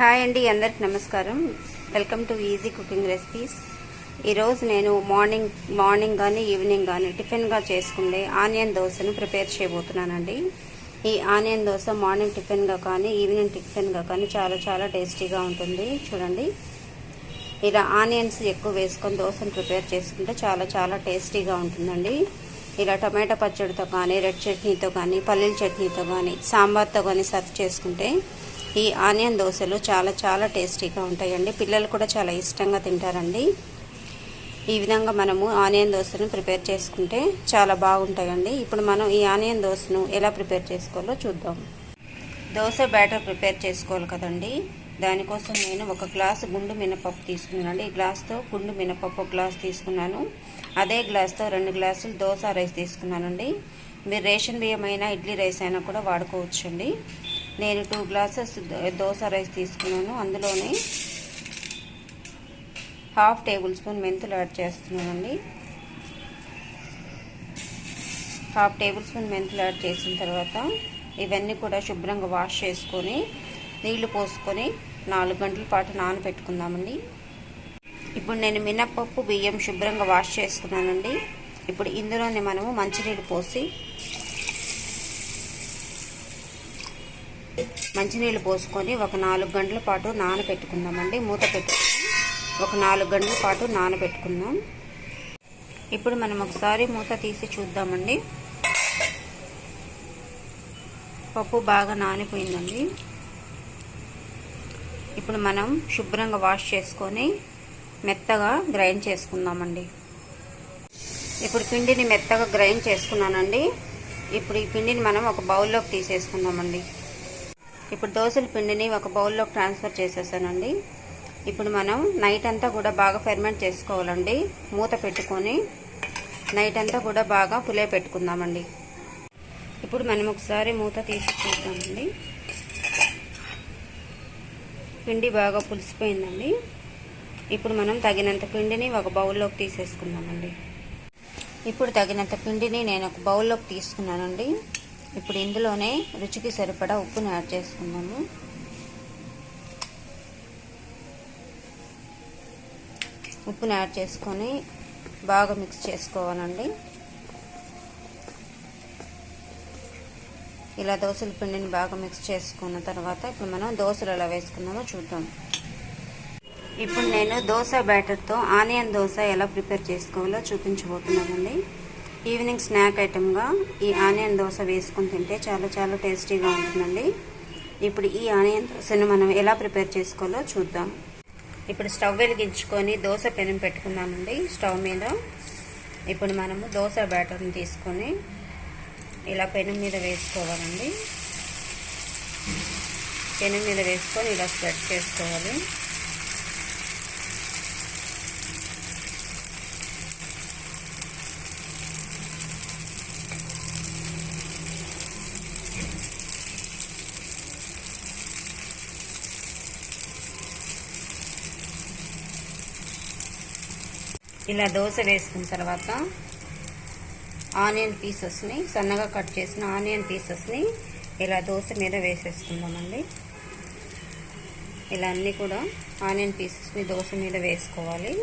Hi అండి అందరికి నమస్కారం. Welcome to easy cooking recipes. ఈరోజు నేను మార్నింగ్ మార్నింగ్ కానీ ఈవినింగ్ కానీ టిఫిన్గా చేసుకునే ఆనియన్ దోశను ప్రిపేర్ చేయబోతున్నానండి. ఈ ఆనియన్ దోశ మార్నింగ్ టిఫిన్గా కానీ ఈవినింగ్ టిఫిన్గా కానీ చాలా చాలా టేస్టీగా ఉంటుంది. చూడండి. ఇలా ఆనియన్స్ ఎక్కువ వేసుకొని దోశను ప్రిపేర్ చేసుకుంటే చాలా చాలా టేస్టీగా ఉంటుందండి. ఇలా టమాటా పచ్చడితో కానీ రెడ్ చట్నీతో కానీ పల్లీల చట్నీతో కానీ సాంబార్తో కానీ సర్వ్ చేసుకుంటే ఈ ఆనియన్ దోశలు చాలా చాలా టేస్టీగా ఉంటాయండి. పిల్లలు కూడా చాలా ఇష్టంగా తింటారండి. ఈ విధంగా మనము ఆనియన్ దోశను ప్రిపేర్ చేసుకుంటే చాలా బాగుంటాయండి. ఇప్పుడు మనం ఈ ఆనియన్ దోశను ఎలా ప్రిపేర్ చేసుకోవాలో చూద్దాం. దోశ బ్యాటర్ ప్రిపేర్ చేసుకోవాలి కదండి. దానికోసం నేను ఒక గ్లాసు గుండు మినపప్పు తీసుకున్నాను ఈ గ్లాస్తో గుండు మినపప్పు గ్లాస్ తీసుకున్నాను. అదే గ్లాస్తో రెండు గ్లాసులు దోశ రైస్ తీసుకున్నానండి. మీరు రేషన్ బియ్యం అయినా ఇడ్లీ రైస్ అయినా కూడా వాడుకోవచ్చండి. నేను టూ గ్లాసెస్ దోశ రైస్ తీసుకున్నాను. అందులోనే హాఫ్ టేబుల్ స్పూన్ మెంతులు యాడ్ చేస్తున్నానండి. హాఫ్ టేబుల్ స్పూన్ మెంతులు యాడ్ చేసిన తర్వాత ఇవన్నీ కూడా శుభ్రంగా వాష్ చేసుకొని నీళ్ళు పోసుకొని నాలుగు గంటల పాటు నానబెట్టుకుందామండి. ఇప్పుడు నేను మినప్పప్పు బియ్యం శుభ్రంగా వాష్ చేసుకున్నానండి. ఇప్పుడు ఇందులోనే మనము మంచినీళ్ళు పోసి మంచినీళ్ళు పోసుకొని ఒక నాలుగు గంటల పాటు నానబెట్టుకుందామండి. మూత పెట్టుకుని ఒక నాలుగు గంటల పాటు నానబెట్టుకుందాం ఇప్పుడు మనం ఒకసారి మూత తీసి చూద్దామండి. పప్పు బాగా నానిపోయిందండి. ఇప్పుడు మనం శుభ్రంగా వాష్ చేసుకొని మెత్తగా గ్రైండ్ చేసుకుందామండి. ఇప్పుడు పిండిని మెత్తగా గ్రైండ్ చేసుకున్నానండి. ఇప్పుడు ఈ పిండిని మనం ఒక బౌల్లోకి తీసేసుకుందామండి. ఇప్పుడు దోశల పిండిని ఒక బౌల్లోకి ట్రాన్స్ఫర్ చేసేసానండి. ఇప్పుడు మనం నైట్ అంతా కూడా బాగా ఫెర్మెంట్ చేసుకోవాలండి. మూత పెట్టుకొని నైట్ అంతా కూడా బాగా పులే పెట్టుకుందామండి. ఇప్పుడు మనం ఒకసారి మూత తీసి చూద్దామండి. పిండి బాగా పులిసిపోయిందండి. ఇప్పుడు మనం తగినంత పిండిని ఒక బౌల్లోకి తీసేసుకుందామండి. ఇప్పుడు తగినంత పిండిని నేను ఒక బౌల్లోకి తీసుకున్నానండి. ఇప్పుడు ఇందులోనే రుచికి సరిపడా ఉప్పును యాడ్ చేసుకున్నాము ఉప్పుని యాడ్ చేసుకొని బాగా మిక్స్ చేసుకోవాలండి. ఇలా దోశల పిండిని బాగా మిక్స్ చేసుకున్న తర్వాత ఇప్పుడు మనం దోశలు ఎలా వేసుకున్నామో చూద్దాం. ఇప్పుడు నేను దోశ బ్యాటర్తో ఆనియన్ దోశ ఎలా ప్రిపేర్ చేసుకోవాలో చూపించబోతున్నానండి. ఈవినింగ్ స్నాక్ ఐటెంగా ఈ ఆనియన్ దోశ వేసుకుని తింటే చాలా చాలా టేస్టీగా ఉంటుందండి. ఇప్పుడు ఈ ఆనియన్ దోశను మనం ఎలా ప్రిపేర్ చేసుకోవాలో చూద్దాం. ఇప్పుడు స్టవ్ వెలిగించుకొని దోశ పెనం పెట్టుకున్నామండి స్టవ్ మీద ఇప్పుడు మనము దోశ బ్యాటర్ని తీసుకొని ఇలా పెనం మీద వేసుకోవాలండి. పెనం మీద వేసుకొని ఇలా స్ప్రెడ్ చేసుకోవాలి. ఇలా దోశ వేసుకున్న తర్వాత ఆనియన్ పీసెస్ని సన్నగా కట్ చేసిన ఆనియన్ పీసెస్ని ఇలా దోశ మీద వేసేసుకుందామండి. ఇలా అన్నీ కూడా ఆనియన్ పీసెస్ని దోశ మీద వేసుకోవాలి.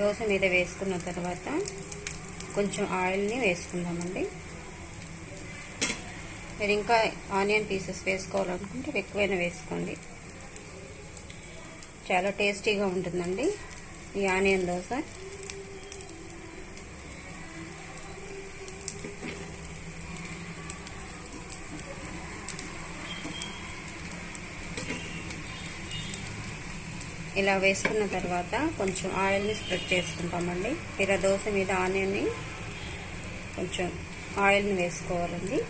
దోశ మీద వేసుకున్న తర్వాత కొంచెం ఆయిల్ని వేసుకుందామండి. మీరు ఇంకా ఆనియన్ పీసెస్ వేసుకోవాలనుకుంటే ఎక్కువైనా వేసుకోండి. చాలా టేస్టీగా ఉంటుందండి ఈ ఆనియన్ దోశ. ఇలా వేసుకున్న తర్వాత కొంచెం ఆయిల్ని స్ప్రెడ్ చేసుకుంటామండి. ఇలా దోశ మీద ఆనియన్ని కొంచెం ఆయిల్ని వేసుకోవాలండి.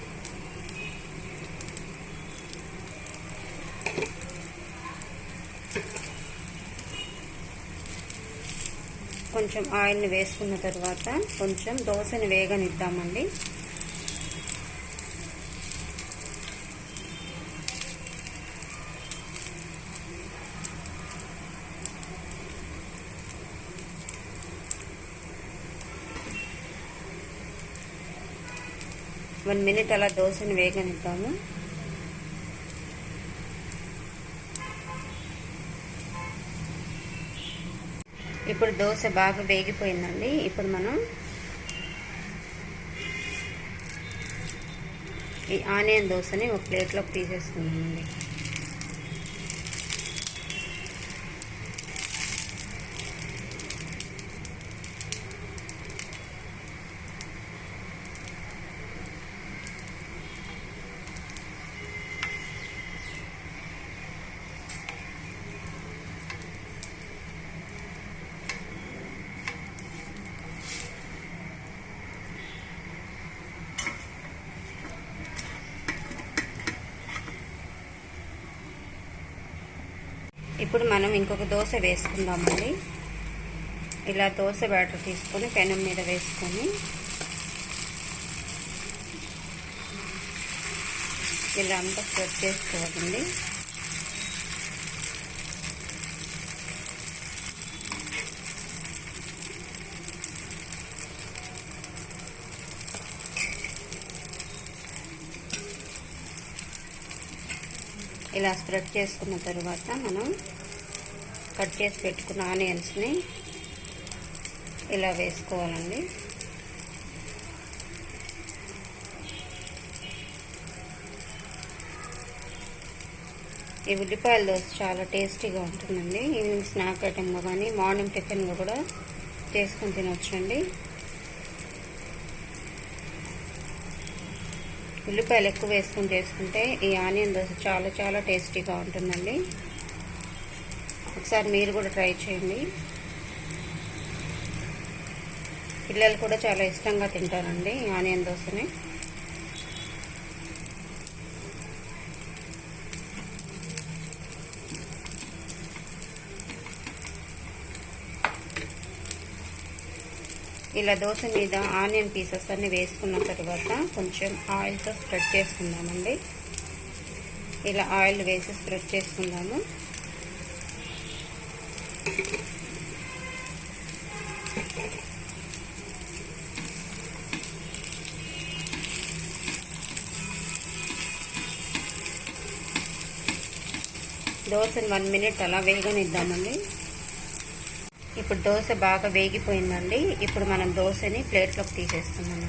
కొంచెం ఆయిల్ని వేసుకున్న తర్వాత కొంచెం దోశని వేగనిద్దామండి. వన్ మినిట్ అలా దోశని వేగనిద్దాము. ఇప్పుడు దోశ బాగా వేగిపోయిందండి. ఇప్పుడు మనం ఈ ఆనియన్ దోశని ఒక ప్లేట్లోకి తీసేసుకుందామండి ఇప్పుడు మనం ఇంకొక దోశ వేసుకుందామండి. ఇలా దోశ బ్యాటర్ తీసుకొని పెనం మీద వేసుకొని ఇలా అంతా స్ప్రెడ్ చేసుకోవాలండి. ఇలా స్ప్రెడ్ చేసుకున్న తర్వాత మనం కట్ చేసి పెట్టుకున్న ఆనియన్స్ని ఇలా వేసుకోవాలండి. ఈ ఉల్లిపాయల దోశ చాలా టేస్టీగా ఉంటుందండి. ఈవినింగ్ స్నాక్ ఐటెంగా కానీ మార్నింగ్ టిఫిన్గా కూడా చేసుకుని తినొచ్చండి. ఉల్లిపాయలు ఎక్కువ వేసుకొని చేసుకుంటే ఈ ఆనియన్ దోశ చాలా చాలా టేస్టీగా ఉంటుందండి. ఒకసారి మీరు కూడా ట్రై చేయండి. పిల్లలు కూడా చాలా ఇష్టంగా తింటారండి ఈ ఆనియన్ దోశని. ఇలా దోశ మీద ఆనియన్ పీసెస్ అన్నీ వేసుకున్న తర్వాత కొంచెం ఆయిల్తో స్ప్రెడ్ చేసుకుందామండి. ఇలా ఆయిల్ వేసి స్ప్రెడ్ చేసుకుందాము. దోశని వన్ మినిట్ అలా వేగనిద్దామండి. ఇప్పుడు దోశ బాగా వేగిపోయిందండి. ఇప్పుడు మనం దోశని ప్లేట్లోకి తీసేస్తున్నాం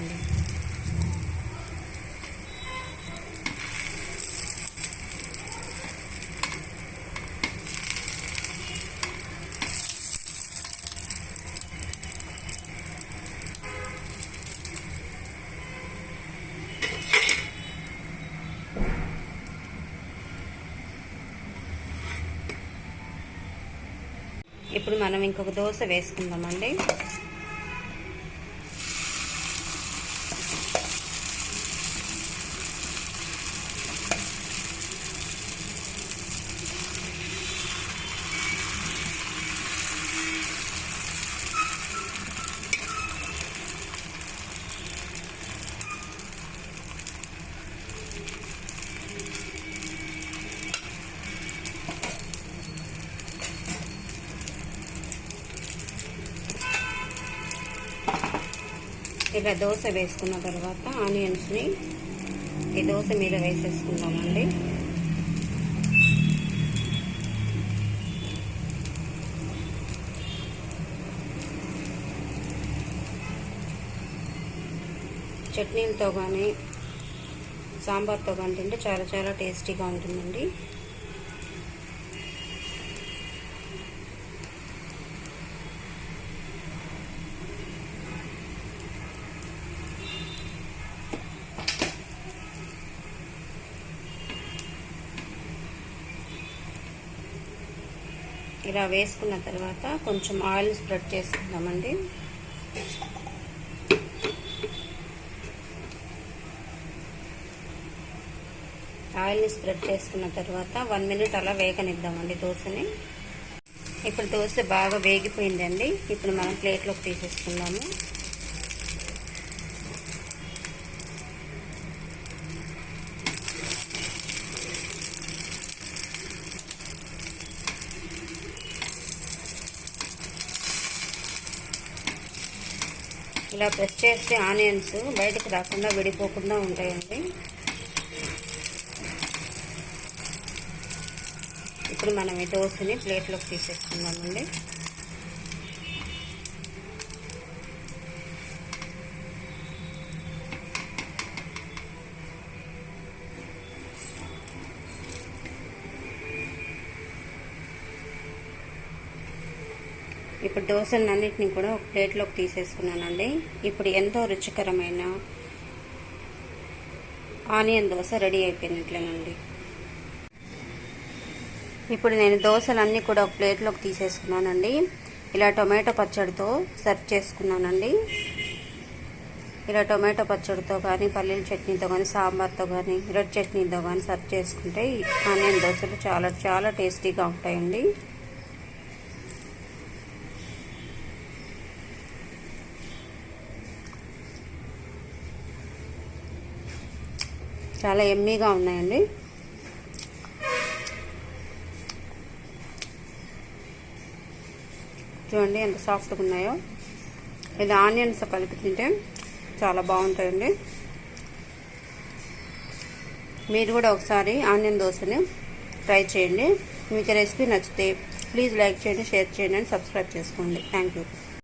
ఇప్పుడు మనం ఇంకొక దోశ వేసుకుందామండి. ఇలా దోశ వేసుకున్న తర్వాత ఆనియన్స్ని ఈ దోశ మీద వేసేసుకుందామండి. చట్నీలతో కానీ సాంబార్తో కానీ తింటే చాలా చాలా టేస్టీగా ఉంటుందండి. ఇలా వేసుకున్న తర్వాత కొంచెం ఆయిల్ స్ప్రెడ్ చేసుకుందామండి. ఆయిల్ని స్ప్రెడ్ చేసుకున్న తర్వాత వన్ మినిట్ అలా వేగనిద్దామండి దోశని. ఇప్పుడు దోశ బాగా వేగిపోయిందండి. ఇప్పుడు మనం ప్లేట్లోకి తీసేసుకుందాము. ఇలా ప్రెస్ చేస్తే ఆనియన్స్ బయటకు రాకుండా విడిపోకుండా ఉంటాయండి. ఇప్పుడు మనం ఈ దోశని ప్లేట్లోకి తీసేసుకుందామండి. ఇప్పుడు దోశలన్నింటినీ కూడా ఒక ప్లేట్లోకి తీసేసుకున్నానండి. ఇప్పుడు ఎంతో రుచికరమైన ఆనియన్ దోశ రెడీ అయిపోయినట్లేనండి. ఇప్పుడు నేను దోశలన్నీ కూడా ఒక ప్లేట్లోకి తీసేసుకున్నానండి. ఇలా టొమాటో పచ్చడితో సర్వ్ చేసుకున్నానండి. ఇలా టొమాటో పచ్చడితో కానీ పల్లీల చట్నీతో కానీ సాంబార్తో కానీ రెడ్ చట్నీతో కానీ సర్వ్ చేసుకుంటే ఆనియన్ దోశలు చాలా చాలా టేస్టీగా ఉంటాయండి. చాలా ఎమ్మీగా ఉన్నాయండి. చూడండి ఎంత సాఫ్ట్గా ఉన్నాయో. ఇది ఆనియన్స్ కలిపి తింటే చాలా బాగుంటాయండి. మీరు కూడా ఒకసారి ఆనియన్ దోశని ట్రై చేయండి. మీకు రెసిపీ నచ్చితే ప్లీజ్ లైక్ చేయండి షేర్ చేయండి అండ్ సబ్స్క్రైబ్ చేసుకోండి. Thank you.